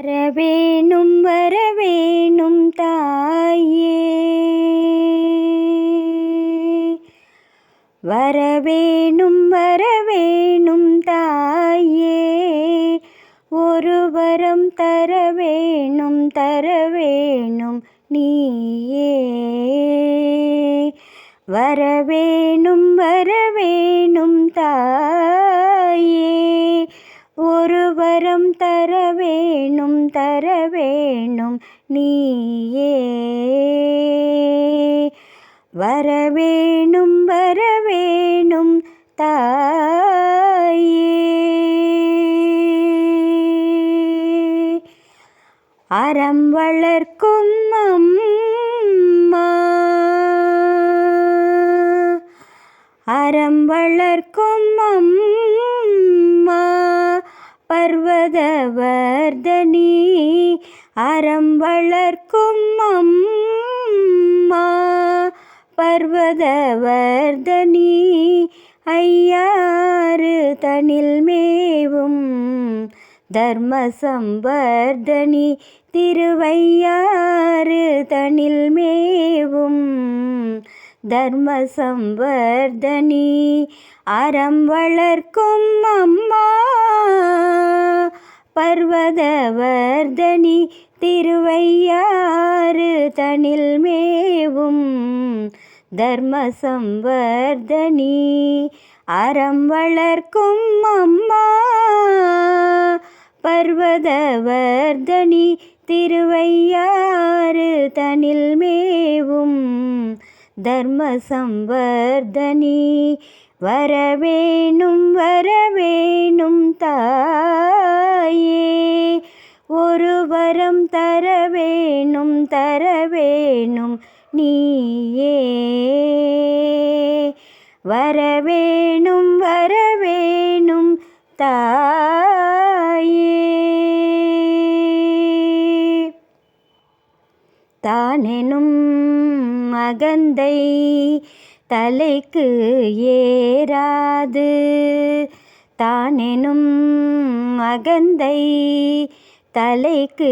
வரவேணும் வரவேணும் தாயே. வரவேணும் வரவேணும் தாயே. ஒரு வரம் தர வேணும் தர வேணும் நீயே. வரவேணும் வரவேணும் தாயே. வரம் தர வேணும் தர வேணும் நீயே. வரவேணும் வரவேணும் தாயே. அறம் வளர்க்கும் அம்மா. அறம் வளர்க்கும் அம்மா. பர்வதவர்தனி அறம் வளர்க்கும் அம்மா. பர்வதவர்தனி ஐயாறு தனில் மேவும். தர்ம சம்பர்தனி திருவையாறு தனில் மேவும். தர்ம சம்பர்தனி அறம் வளர்க்கும் அம்மா பர்வதவர்தனி திருவையாறு தனில் மேவும் தர்ம சம்பர்தனி அறம் வளர்க்கும் அம்மா பர்வதவர்தனி திருவையாறு தனில் மேவும் தர்ம சம்பர்தனி வரவேணும் வரவேணும் தாயே ஒரு வரம் தர வேணும் தர வேணும் நீயே. வரவேணும் வரவேணும் தாயே. தானெனும் மகந்தை தலைக்கு ஏறாது. தானெனும் அகந்தை. தலைக்கு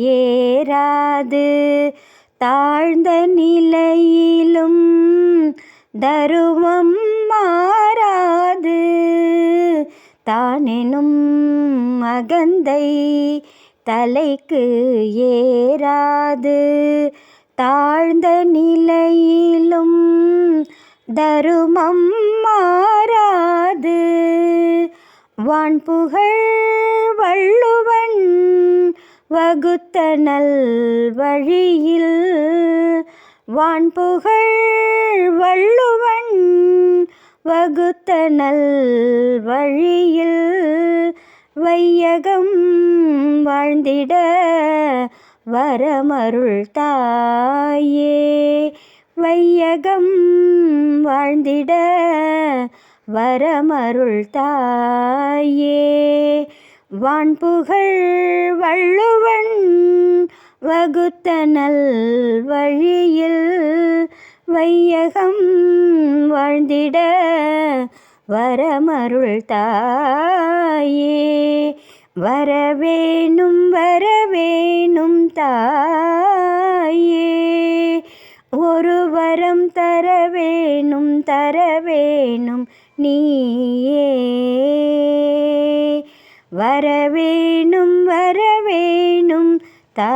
ஏறாது. தாழ்ந்த நிலையிலும் தருவம் மாறாது. தானெனும் அகந்தை. தலைக்கு ஏறாது. தாழ்ந்த நிலையிலும் தருமம் மாறாது வான்புகழ் வள்ளுவன் வகுத்த நல் வழியில். வான்புகழ் வள்ளுவன் வகுத்த நல் வழியில் வையகம் வாழ்ந்திட வரமருள் தாயே. வையகம் வாழ்ந்திட வரமருள் தாயே. வான்புகழ் வள்ளுவன் வகுத்த நல் வழியில் வையகம் வாழ்ந்திட வரமருள் தாயே. வரவேணும் வரவேணும் தாயே. வேணும் தர வேணும் நீயே. வரவேணும் வரவேணும் தா